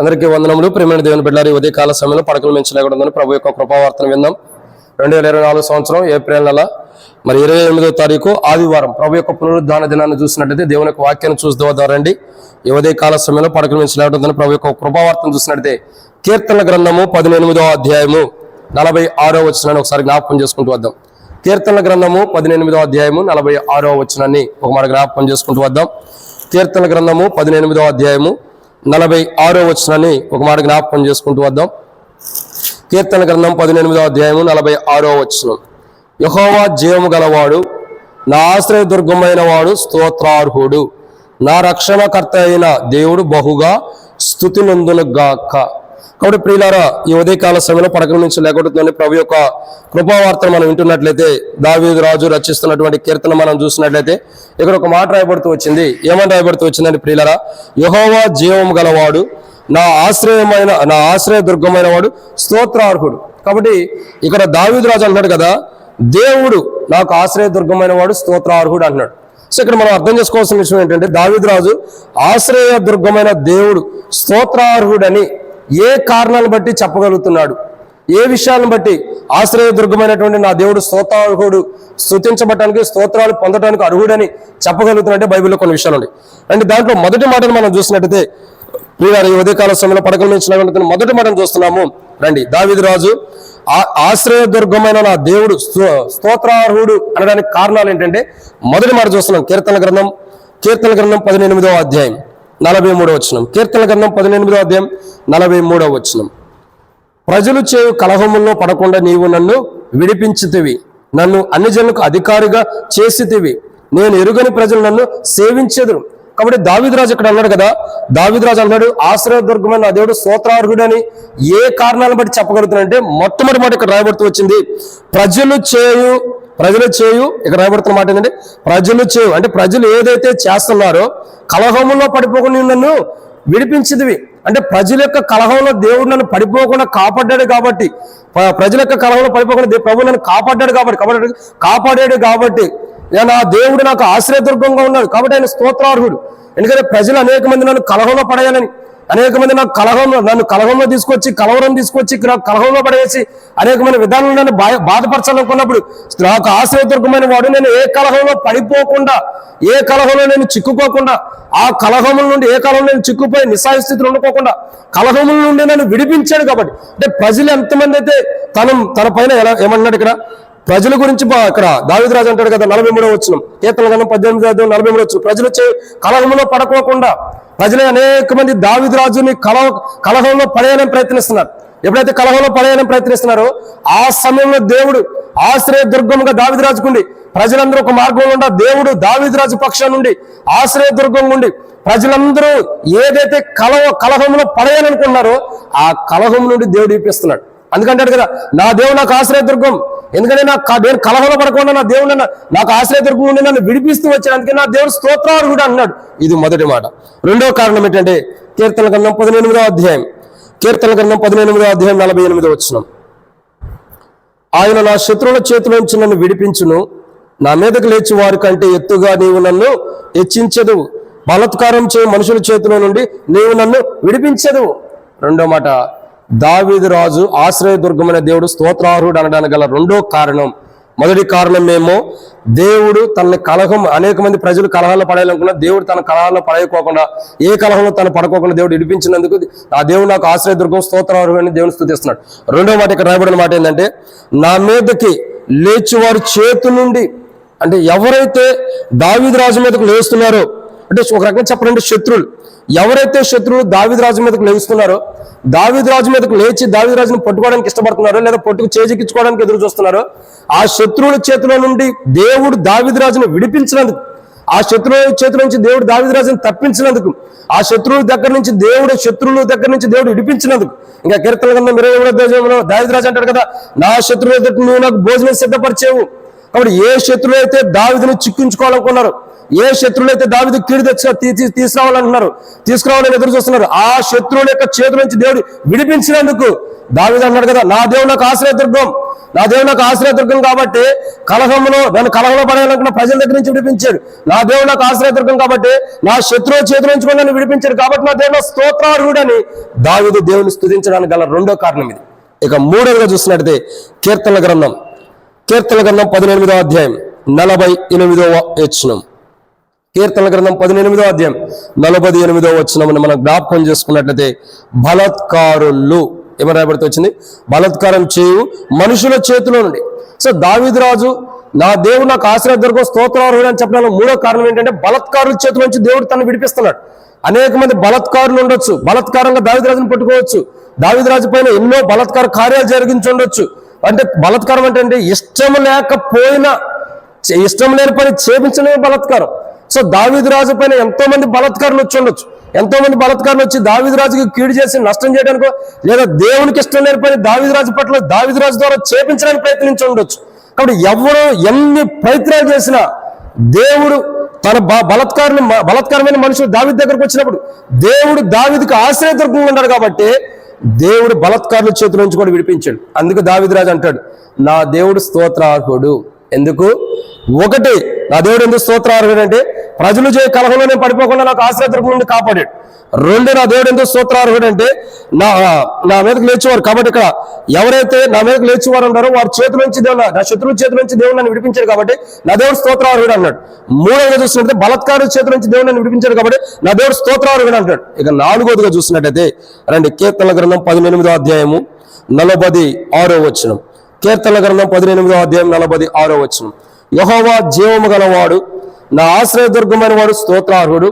అందరికీ వందనములు. ప్రేమైన దేవుని బిడ్డారి ఉదయ కాల సమయంలో పడకలు మించి లేకుండా ప్రభు యొక్క కృపావార్తను విందాం రెండు వేల ఇరవై నాలుగు సంవత్సరం ఏప్రిల్ నెల మరి ఇరవై ఎనిమిదో తారీఖు ఆదివారం ప్రభు యొక్క పునరుద్ధాన దినాన్ని చూసినట్లయితే దేవుని యొక్క వాక్యాన్ని చూద్దారండి ఈ ఉదయ కాల సమయంలో పడకలు మించి లేకుండా ప్రభు యొక్క కృపావార్తను చూసినట్లయితే కీర్తన గ్రంథము పదినెనిమిదో అధ్యాయము నలభై ఆరో వచ్చినాన్ని ఒకసారి జ్ఞాపకం చేసుకుంటూ వద్దాం. కీర్తన గ్రంథము పదినెనిమిదో అధ్యాయము నలభై ఆరో వచ్చినాన్ని ఒక మాట జ్ఞాపకం చేసుకుంటూ వద్దాం. కీర్తన గ్రంథము పదినెనిమిదో అధ్యాయము నలభై ఆరో వచనాన్ని ఒక మాట జ్ఞాపకం చేసుకుంటూ వద్దాం. కీర్తన గ్రంథం పదినెనిమిదో అధ్యాయము నలభై ఆరో వచనం. యహోవా జీవము గలవాడు నా ఆశ్రయ దుర్గమైన వాడు స్తోత్రార్హుడు. నా రక్షణకర్త అయిన దేవుడు బహుగా స్థుతి గాక కాబట్టి ప్రియులారా ఈ ఉదయకాల సమయంలో పడకల నుంచి లేకపోతే ప్రభు యొక్క కృపావార్తను మనం వింటున్నట్లయితే దావీదు రాజు రచిస్తున్నటువంటి కీర్తన మనం చూసినట్లయితే ఇక్కడ ఒక మాట రాయబడుతూ వచ్చింది. ఏమని రాయబడుతూ వచ్చిందండి ప్రియులరా? యహోవా జీవం గలవాడు నా ఆశ్రయమైన నా ఆశ్రయ దుర్గమైన వాడు స్తోత్రార్హుడు. కాబట్టి ఇక్కడ దావీదు రాజు అంటున్నాడు కదా దేవుడు నాకు ఆశ్రయ దుర్గమైన వాడు స్తోత్రార్హుడు అంటున్నాడు. సో ఇక్కడ మనం అర్థం చేసుకోవాల్సిన విషయం ఏంటంటే దావిద్రాజు ఆశ్రయ దుర్గమైన దేవుడు స్తోత్రార్హుడని ఏ కారణాలను బట్టి చెప్పగలుగుతున్నాడు? ఏ విషయాలను బట్టి? ఆశ్రయదుర్గమైనటువంటి నా దేవుడు స్తోత్రార్హుడు స్థుతించబడటానికి స్తోత్రాలు పొందడానికి అర్హుడని చెప్పగలుగుతున్నట్టే బైబిల్లో కొన్ని విషయాలు ఉన్నాయి. అంటే దాంట్లో మొదటి మాటను మనం చూసినట్టయితే ప్రియారు ఈ ఉదయకాల సమయంలో పడకలు మొదటి మాటను చూస్తున్నాము. రండి దావిది రాజు ఆ- ఆశ్రయ దుర్గమైన నా దేవుడు స్తోత్రార్హుడు అనడానికి కారణాలు ఏంటంటే మొదటి మాట చూస్తున్నాం కీర్తన గ్రంథం కీర్తన గ్రంథం పదినెనిమిదవ అధ్యాయం. నలభై మూడవ వచనం. కీర్తన గ్రంథం పదినెనిమిదవ అధ్యాయం నలభై మూడవ వచనం. ప్రజలు చేయు కలహముల్లో పడకుండా నీవు నన్ను విడిపించితివి. నన్ను అన్ని జనులకు అధికారిగా చేసితివి. నేను ఎరుగని ప్రజలు నన్ను సేవించెదరు. కాబట్టి దావిద్రాజు ఇక్కడ అన్నాడు కదా దావిద్రాజు అన్నాడు ఆశ్రయదుర్గమైన దేవుడు స్తోత్రార్హుడు అని ఏ కారణాలను బట్టి చెప్పగలుగుతున్నాడంటే మొట్టమొదటి మాట ఇక్కడ రాయబడుతూ వచ్చింది. ప్రజలు చేయు ప్రజలు చేయు ఇక్కడ రాయబడుతున్న మాట ఏంటంటే ప్రజలు చేయు. అంటే ప్రజలు ఏదైతే చేస్తున్నారో కలహంలో పడిపోకుండా నన్ను విడిపించిదివి. అంటే ప్రజల యొక్క కలహంలో దేవుడు నన్ను పడిపోకుండా కాపాడాడు కాబట్టి ప్రజల యొక్క కలహంలో పడిపోకుండా ప్రభు నన్ను కాపాడాడు కాబట్టి కాబట్టి కాపాడాడు కాబట్టి నా దేవుడు నాకు ఆశ్రయదుర్గంగా ఉన్నాడు కాబట్టి ఆయన స్తోత్రార్హుడు. ఎందుకంటే ప్రజలు అనేక మంది నన్ను కలహంలో పడేయాలని అనేక మంది నాకు కలహంలో నన్ను కలహంలో తీసుకొచ్చి కలవరం తీసుకొచ్చి నాకు కలహంలో పడేసి అనేక మంది విధానంలో నన్ను బా- బాధపరచాలనుకున్నప్పుడు నాకు ఆశ్రయదుర్గమైన వాడు నేను ఏ కలహంలో పడిపోకుండా ఏ కలహంలో నేను చిక్కుకోకుండా ఆ కలహముల నుండి ఏ కలహంలో నేను చిక్కుపోయి నిస్సాయ స్థితిలో ఉండుకోకుండా కలహముల నుండి నన్ను విడిపించాడు కాబట్టి అంటే ప్రజలు ఎంతమంది అయితే తను తన పైన ఎలా ఏమన్నాడు ఇక్కడ? ప్రజల గురించి బా- ఇక్కడ దావిదరాజు అంటాడు కదా నలభై మూడో వచ్చిన కీర్తన గణం పద్దెనిమిది నలభై మూడో వచ్చిన ప్రజలు చే కలహంలో పడకోకుండా ప్రజలు అనేక మంది దావిదరాజుని కలహ కలహంలో పడేయాలని ప్రయత్నిస్తున్నారు. ఎప్పుడైతే కలహంలో పడేయాలని ప్రయత్నిస్తున్నారో ఆ సమయంలో దేవుడు ఆశ్రయ దుర్గంగా దావిదరాజుకుండి ప్రజలందరూ ఒక మార్గంలో ఉండ దేవుడు దావిదరాజు పక్షం నుండి ఆశ్రయ దుర్గం నుండి ప్రజలందరూ ఏదైతే కలహ కలహంలో పడేయాలనుకున్నారో ఆ కలహం నుండి దేవుడు ఇప్పిస్తున్నాడు అందుకంటాడు కదా నా దేవుడు నాకు ఆశ్రయ దుర్గం ఎందుకంటే నాకు నేను కలహంలో పడకుండా నా దేవుడు నన్ను- నాకు ఆశ్రయ దొరకకుండా నన్ను విడిపిస్తూ వచ్చాడు నా దేవుడు స్తోత్రార్హుడు అన్నాడు. ఇది మొదటి మాట. రెండో కారణం ఏంటంటే కీర్తన గ్రంథం పదిహేనుమిదో అధ్యాయం. కీర్తన గ్రంథం పదిహేనుమిదో అధ్యాయం నలభై ఎనిమిదో వచ్చినాం ఆయన నా శత్రువుల చేతిలోంచి నన్ను విడిపించును. నా మీదకు లేచి వారి కంటే ఎత్తుగా నీవు నన్ను హెచ్చించదు. బలత్కారం చేయ మనుషుల చేతిలో నుండి నీవు నన్ను విడిపించదు. రెండో మాట దావీదు రాజు ఆశ్రయదుర్గమైన దేవుడు స్తోత్రార్హుడు అనడానికి గల రెండో కారణం. మొదటి కారణం ఏమో దేవుడు తన కలహం అనేక మంది ప్రజలు కలహాల్లో పడాలనుకున్నా దేవుడు తన కలహాల్లో పడేయకోకుండా ఏ కలహంలో తను పడకోకుండా దేవుడు ఇడిపించినందుకు ఆ దేవుడు నాకు ఆశ్రయ దుర్గం దేవుని స్థుతిస్తున్నాడు రెండో మాట ఇక్కడ రాయబడిన మాట ఏంటంటే నా మీదకి లేచి వారి చేతి నుండి అంటే ఎవరైతే దావీదు రాజు మీదకు లేస్తున్నారో అంటే ఒక రకంగా చెప్పాలంటే శత్రువులు ఎవరైతే శత్రువులు దావిద్రాజు మీదకు లేస్తున్నారో దావిద్రాజు మీదకు లేచి దావిద్రాజును పట్టుకోవడానికి ఇష్టపడుతున్నారో లేదా పట్టుకు చేజిక్కించుకోవడానికి ఎదురు చూస్తున్నారో ఆ శత్రువుల చేతిలో నుండి దేవుడు దావిద్రాజును విడిపించినందుకు ఆ శత్రువుల చేతుల నుంచి దేవుడు దావిద్రాజును తప్పించినందుకు ఆ శత్రువుల దగ్గర నుంచి దేవుడు శత్రువుల దగ్గర నుంచి దేవుడు విడిపించినందుకు ఇంకా కీర్తన కన్నా మీరు ఏడో రాజు అంటాడు కదా నా శత్రువుల నువ్వు నాకు భోజనం సిద్ధపరిచేవు. కాబట్టి ఏ శత్రువు అయితే దావిదిని చిక్కించుకోవాలనుకున్నారు ఏ శత్రువులు అయితే దావిది కీడు తెచ్చు తీసుకురావాలంటున్నారు తీసుకురావాలని ఎదురు చూస్తున్నారు ఆ శత్రువుల యొక్క చేతుల నుంచి దేవుడు విడిపించినందుకు దావిది అన్నాడు కదా నా దేవుడు నాకు ఆశ్రయదుర్గం నా దేవుడు నాకు ఆశ్రయదుర్గం కాబట్టి కలహంలో నన్ను కలహంలో పడేయాలనుకున్న ప్రజల దగ్గర నుంచి విడిపించాడు. నా దేవుడు నాకు ఆశ్రయదుర్గం కాబట్టి నా శత్రువు చేతుల నుంచి కూడా నన్ను విడిపించాడు కాబట్టి నా దేవుడు స్తోత్రార్హుడని దావిది దేవుని స్థుతించడానికి గల రెండో కారణం ఇది. ఇక మూడవగా చూసినట్టయితే కీర్తన గ్రంథం. కీర్తన గ్రంథం పదినెనిమిదో అధ్యాయం నలభై ఎనిమిదవ వచనం. కీర్తన గ్రంథం పదినెనిమిదో అధ్యాయం నలభై ఎనిమిదో వచనమును మనం జ్ఞాపకం చేసుకున్నట్లయితే బలత్కారులు ఏమని రాయబడితే వచ్చింది? బలత్కారం చేయు మనుషుల చేతిలో నుండి. సో దావిద్రాజు నా దేవుడు నాకు ఆశ్రయదుర్గం స్తోత్రార్హుడు అని చెప్పడానికి మూడో కారణం ఏంటంటే బలత్కారుల చేతుల నుంచి దేవుడు తను విడిపిస్తున్నాడు. అనేక మంది బలత్కారులు ఉండొచ్చు. బలత్కారంగా దావిదరాజును పట్టుకోవచ్చు. దావిదరాజు పైన ఎన్నో బలత్కార కార్యాలు జరిగించి ఉండొచ్చు అంటే బలత్కారం అంటే అంటే ఇష్టం లేకపోయినా ఇష్టం లేని పని చేపించడమే బలత్కారం. సో దావీదు రాజు పైన ఎంతో మంది బలత్కారులు వచ్చి ఉండొచ్చు. ఎంతో మంది బలత్కారులు వచ్చి దావీదు రాజుకి కీడు చేసి నష్టం చేయడానికో లేదా దేవునికి ఇష్టం లేని పని దావీదు రాజు పట్ల దావీదు రాజు ద్వారా చేపించడానికి ప్రయత్నించి ఉండొచ్చు. కాబట్టి ఎవరు ఎన్ని ప్రయత్నాలు చేసినా దేవుడు తన బ- బలత్కారులు బలత్కారమైన మనుషులు దావీదు దగ్గరకు వచ్చినప్పుడు దేవుడు దావిదికి ఆశ్రయదుర్గంగా ఉన్నాడు కాబట్టి దేవుడు బలత్కారుల చేతుల నుంచి కూడా విడిపించాడు. అందుకు దావిదిరాజు అంటాడు నా దేవుడు స్తోత్రార్హుడు. ఎందుకు? ఒకటి నా దేవుడు ఎందుకు స్తోత్రార్హుడు అంటే ప్రజలు చే కలహంలోనే పడిపోకుండా నాకు ఆశ్రయదుర్గం నుండి కాపాడాడు. రెండు నా దేవుడు ఎందుకు సూత్రార్హుడు అంటే నా నా మీదకు లేచేవారు కాబట్టి ఇక్కడ ఎవరైతే నా మీదకు లేచేవారు ఉన్నారో వారి చేతి నుంచి దేవుడు నా శత్రువుల చేతి నుంచి దేవుడు నన్ను విడిపించాడు కాబట్టి నా దేవుడు స్తోత్రార్హుడు అన్నాడు. మూడవదిగా చూసినట్టే బలత్కారు చేతి నుంచి దేవుడు నన్ను విడిపించాడు కాబట్టి నా దేవుడు స్తోత్రార్హుడు అంటాడు ఇక నాలుగోదిగా చూసినట్టయితే రండి కీర్తన గ్రంథం పదిహేనిమిదో అధ్యాయము నలభై ఆరో వచనం. కీర్తన గ్రంథం పదిహేనిమిదో అధ్యాయం నలభై ఆరో వచనం. యహోవా జీవము గలవాడు నా ఆశ్రయదుర్గమైన వాడు స్తోత్రార్హుడు.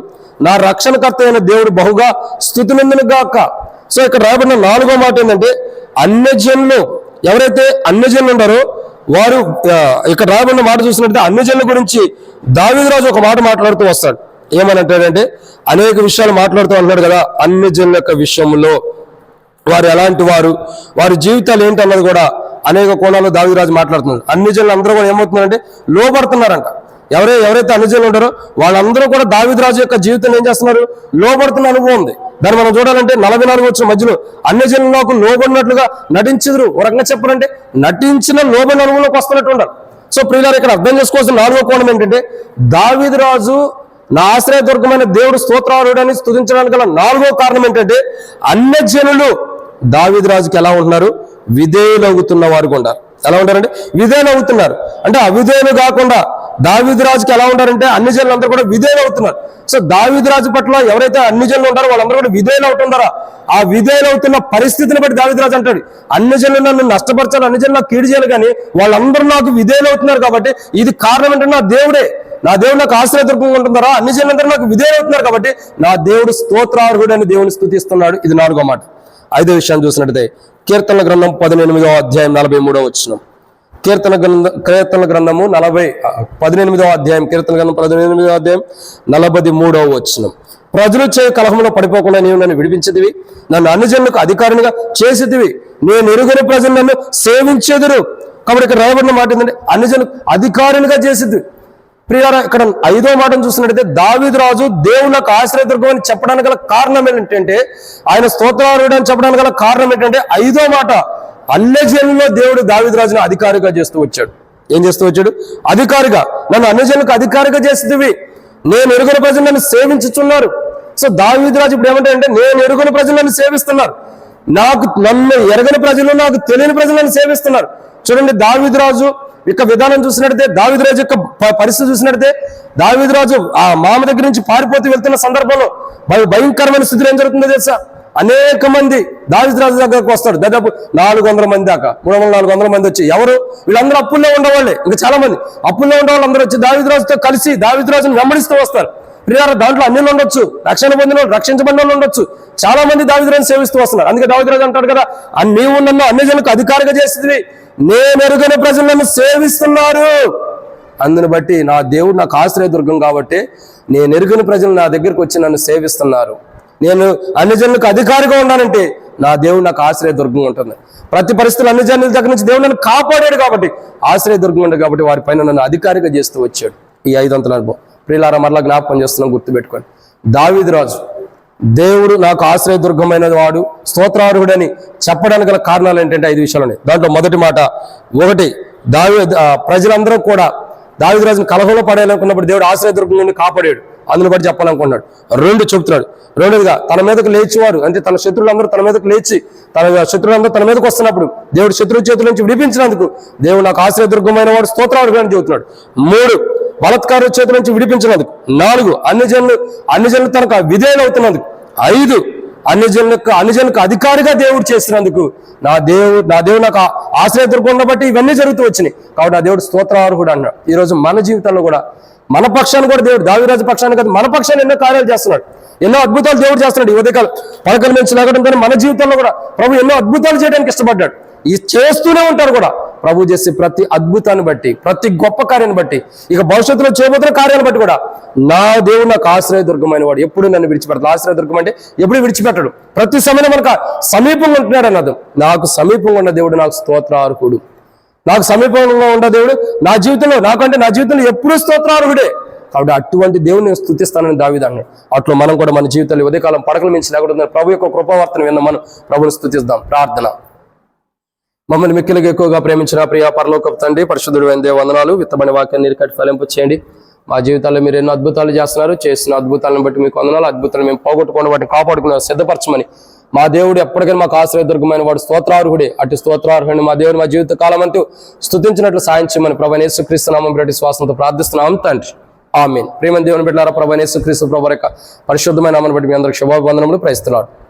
నా రక్షణకర్త అయిన దేవుడు బహుగా స్థుతినందును గాక. సో ఇక్కడ రాబడిన నాలుగో మాట ఏంటంటే అన్యజనులు ఎవరైతే అన్యజనులు ఉన్నారో వారు ఇక్కడ రాబడిన మాట చూసినట్టే అన్యజనుల గురించి దావీదురాజు ఒక మాట మాట్లాడుతూ వస్తాడు. ఏమనంటాడంటే అనేక విషయాలు మాట్లాడుతూ అంటున్నాడు కదా అన్యజనుల యొక్క విషయంలో. వారు ఎలాంటి వారు? వారి జీవితాలు ఏంటన్నది కూడా అనేక కోణాల్లో దావిరాజు మాట్లాడుతున్నారు అన్ని జనులు అందరూ కూడా ఏమవుతున్నారంటే లోపడుతున్నారంట ఎవరై ఎవరైతే అనుజులు ఉంటారో వాళ్ళందరూ కూడా దావిద్రాజు యొక్క జీవితం ఏం చేస్తున్నారు? లోపడుతున్న అనుభవం ఉంది. దాన్ని మనం చూడాలంటే నలభై నాలుగు వచ్చిన మధ్యలో అన్ని జనులకు లోబడినట్లుగా నటించదురు. ఒక రకంగా చెప్పాలంటే నటించిన లోబడిన అనుభవంలోకి వస్తున్నట్టు ఉండాలి. సో ప్రియులారు ఇక్కడ అర్థం చేసుకోవాల్సిన నాలుగో కోణం ఏంటంటే దావిద్రాజు నా ఆశ్రయదుర్గమైన దేవుడు సూత్రాలు అని స్థుతించడానికి గల నాలుగో కారణం ఏంటంటే అన్య జనులు దావిద్రాజుకి ఎలా ఉంటున్నారు? విధేయులవుతున్న వారు కూడా. ఎలా ఉంటారంటే విధేయులవుతున్నారు. అంటే అవిధేయులు కాకుండా రాజుకి ఎలా ఉంటారంటే అన్ని జనులు అందరూ కూడా విధేయులు అవుతున్నారు. సో దావీదు రాజు పట్ల ఎవరైతే అన్ని జనులు ఉంటారో వాళ్ళందరూ కూడా విధేయులు అవుతున్నారా ఆ విధేయులు అవుతున్న పరిస్థితిని బట్టి దావిద్రాజు అంటాడు అన్ని జనులు నన్ను నష్టపరచాలి అన్ని జనులు నాకు కీడు చేయాలి కానీ వాళ్ళందరూ నాకు విధేయులు అవుతున్నారు కాబట్టి ఇది కారణం ఏంటంటే నా దేవుడే. నా దేవుడు నాకు ఆశ్రయదుర్గంగా ఉంటుందరా అన్ని జనులందరూ నాకు విధేయులు అవుతున్నారు కాబట్టి నా దేవుడు స్తోత్రార్హుడు అని దేవుని స్థుతిస్తున్నాడు. ఇది నాలుగో మాట. ఐదో విషయాన్ని చూసినట్టయితే కీర్తన గ్రంథం పదినెనిమిదో అధ్యాయం నలభై మూడో వచ్చినాం కీర్తన గ్రంథ కీర్తన గ్రంథము నలభై ఆ, పదినెనిమిదవ అధ్యాయం కీర్తన గ్రంథం పదినెనిమిదవ అధ్యాయం నలభై మూడవ వచ్చినం ప్రజలు చే కలహంలో పడిపోకుండా నీవు నన్ను విడిపించేదివి నన్ను అనుజనులకు అధికారినిగా చేసేదివి. నేను ఎరుగని ప్రజలు నన్ను సేవించేదురు. కాబట్టి ఇక్కడ రాయబడిన మాట ఏంటంటే అన్ని అధికారినిగా చేసేది. ప్రియార ఇక్కడ ఐదో మాటను చూసినట్టయితే దావిదు రాజు దేవునికి ఆశ్రయదుర్గం అని చెప్పడానికి గల కారణం ఏంటంటే ఆయన స్తోత్రారుడు అని చెప్పడానికి గల కారణం ఏంటంటే ఐదో మాట. అన్నజనులో దేవుడు దావిద్రాజును అధికారిగా చేస్తూ వచ్చాడు. ఏం చేస్తూ వచ్చాడు? అధికారిగా. నన్ను అన్నజనులకు అధికారిగా చేస్తుంది నేను ఎరుగున ప్రజలు నన్ను సేవించుచున్నారు. సో దావిదరాజు ఇప్పుడు ఏమంటాడంటే నేను ఎరుగున ప్రజలు నన్ను సేవిస్తున్నారు. నాకు నన్ను ఎరగని ప్రజలు నాకు తెలియని ప్రజలు నన్ను సేవిస్తున్నారు. చూడండి దావిద్రాజు యొక్క విధానం చూసినట్టయితే దావిద్రాజు యొక్క పరిస్థితి చూసినట్టయితే దావిద్రాజు ఆ మామ దగ్గర నుంచి పారిపోతూ వెళ్తున్న సందర్భంలో భయంకరమైన స్థితిలో ఏం జరుగుతుందో తెలుసా? అనేక మంది దావీదు దగ్గరకు వస్తాడు. దాదాపు నాలుగు వందల మంది దాకా. మూడు వందల నాలుగు వందల మంది వచ్చి ఎవరు? వీళ్ళందరూ అప్పుల్లో ఉండేవాళ్ళే. ఇంకా చాలా మంది. అప్పుల్లో ఉండేవాళ్ళు అందరూ వచ్చి దావీదు రాజుతో కలిసి దావీదు వెంబడిస్తూ వస్తారు. ప్రియార దాంట్లో అన్యులు ఉండొచ్చు. రక్షణ పొందిన రక్షించబడిన వాళ్ళు ఉండొచ్చు. చాలా మంది దావిద్రాన్ని సేవిస్తూ వస్తున్నారు. అందుకే దావిద్రాజు అంటాడు కదా నీవు నన్ను అన్ని జనులకు అధికారిగా చేస్తుంది నేను ఎరుగని ప్రజలు నన్ను సేవిస్తున్నారు. అందుని బట్టి నా దేవుడు నాకు ఆశ్రయదుర్గం కాబట్టి నేను ఎరుగని ప్రజలు నా దగ్గరకు వచ్చి నన్ను సేవిస్తున్నారు. నేను అన్ని జనులకు అధికారిగా ఉన్నానంటే నా దేవుడు నాకు ఆశ్రయదుర్గం ఉంటుంది. ప్రతి పరిస్థితులు అన్ని జనుల దగ్గర నుంచి దేవుడు నన్ను కాపాడాడు కాబట్టి ఆశ్రయదుర్గం ఉండదు కాబట్టి వారి పైన నన్ను అధికారిగా చేస్తూ వచ్చాడు. ఈ ఐదు అంతల అనుభవం. ప్రియులారా మరలా జ్ఞాపకం చేస్తున్నాం గుర్తుపెట్టుకోండి. దావీదు రాజు దేవుడు నాకు ఆశ్రయదుర్గమైన వాడు స్తోత్రార్హుడని చెప్పడానికి గల కారణాలు ఏంటంటే ఐదు విషయాలు ఉన్నాయి. దాంట్లో మొదటి మాట ఒకటి దావి ప్రజలందరూ కూడా దావిద రాజుని కలహంలో పడేయాలనుకున్నప్పుడు దేవుడు ఆశ్రయదుర్గం నుండి కాపాడాడు. అందులో బట్టి చెప్పాలనుకున్నాడు రెండు చెబుతున్నాడు. రెండోదిగా తన మీదకు లేచివారు అంటే తన శత్రువులందరూ తన మీదకు లేచి తన శత్రువులందరూ తన మీదకు వస్తున్నప్పుడు దేవుడు శత్రువు చేతుల నుంచి విడిపించినందుకు దేవుడు నాకు ఆశ్రయదుర్గమైన వాడు స్తోత్రాలు కానీ చెబుతున్నాడు. మూడు బలత్కారు చేతుల నుంచి విడిపించినందుకు. నాలుగు అన్ని జనులు అన్ని జనులు తనకు విధేయులవుతున్నందుకు. ఐదు అన్ని జనులకు అన్ని జనులకు అధికారిగా దేవుడు చేసినందుకు నా దేవుడు నా దేవుడు నాకు ఆ- ఆశ్రయదుర్గం బట్టి ఇవన్నీ జరుగుతూ వచ్చినాయి. కాబట్టి నా దేవుడు స్తోత్రార్హుడు అన్నాడు. ఈరోజు మన జీవితంలో కూడా మన పక్షాన్ని కూడా దేవుడు దావిరాజు పక్షాన్ని కాదు మన పక్షాన్ని ఎన్నో కార్యాలు చేస్తున్నాడు. ఎన్నో అద్భుతాలు దేవుడు చేస్తున్నాడు ఈ ఉదయకాలం. పలకల నుంచి లేకడం కానీ మన జీవితంలో కూడా ప్రభు ఎన్నో అద్భుతాలు చేయడానికి ఇష్టపడ్డాడు. ఈ చేస్తూనే ఉంటారు కూడా. ప్రభు చేసే ప్రతి అద్భుతాన్ని బట్టి ప్రతి గొప్ప కార్యాన్ని బట్టి ఇక భవిష్యత్తులో చేయబోతున్న కార్యాలను బట్టి కూడా నా దేవుడు నాకు ఆశ్రయదుర్గమైన వాడు ఎప్పుడు నన్ను విడిచిపెడతాడు? ఆశ్రయదుర్గం అంటే ఎప్పుడు విడిచిపెట్టడు? ప్రతి సమయంలో మనకు సమీపంగా ఉంటున్నాడు అన్నది. నాకు సమీపంగా ఉన్న దేవుడు నాకు స్తోత్రార్హుడు. నాకు సమీపంలో ఉన్న దేవుడు నా జీవితంలో నాకంటే నా జీవితంలో ఎప్పుడూ స్తోత్రార్హుడే. కాబట్టి అటువంటి దేవుని నేను స్థుతిస్తానని దావిదాన్ని అట్లా మనం కూడా మన జీవితంలో ఉదయకాలం పడకలు మించి లేకుండా ప్రభు యొక్క కృపావర్తన విన్న మనం ప్రభుని స్థుతిస్తాం ప్రార్థన. మమ్మల్ని మిక్కిలకు ఎక్కువగా ప్రేమించిన ప్రియ పరలోక తండ్రి పరిశుద్ధుడు వందే వందనాలు. విత్తబడిన వాక్యాన్ని నీరుకట్టి ఫలింపు చేయండి. మా జీవితాల్లో మీరు ఎన్నో అద్భుతాలు చేస్తున్నారు. చేసిన అద్భుతాలను బట్టి మీకు వందనాలు. అద్భుతాలు మేము పోగొట్టుకుని వాటిని కాపాడుకున్నాం సిద్ధపరచమని మా దేవుడు ఎప్పటికైనా మాకు ఆశ్రయదుర్గమైన వాడు స్తోత్రార్హుడే. అటు స్తోత్రార్హుడిని మా దేవుడు మా జీవిత కాలం అంతా స్థుతించినట్లు సాయం చేయమని ప్రభు యేసుక్రీస్తు నామం రెడ్డి శ్వాసంతో ప్రార్థిస్తున్నాం. తండ్రి. ఆమెన్. ప్రేమ దేవుని పెట్టారా ప్రభా యేసుక్రీస్తు ప్రభు యొక్క పరిశుద్ధమైన నామని బట్టి మీ అందరికి శుభాభివందనములు. ప్రయత్నాడు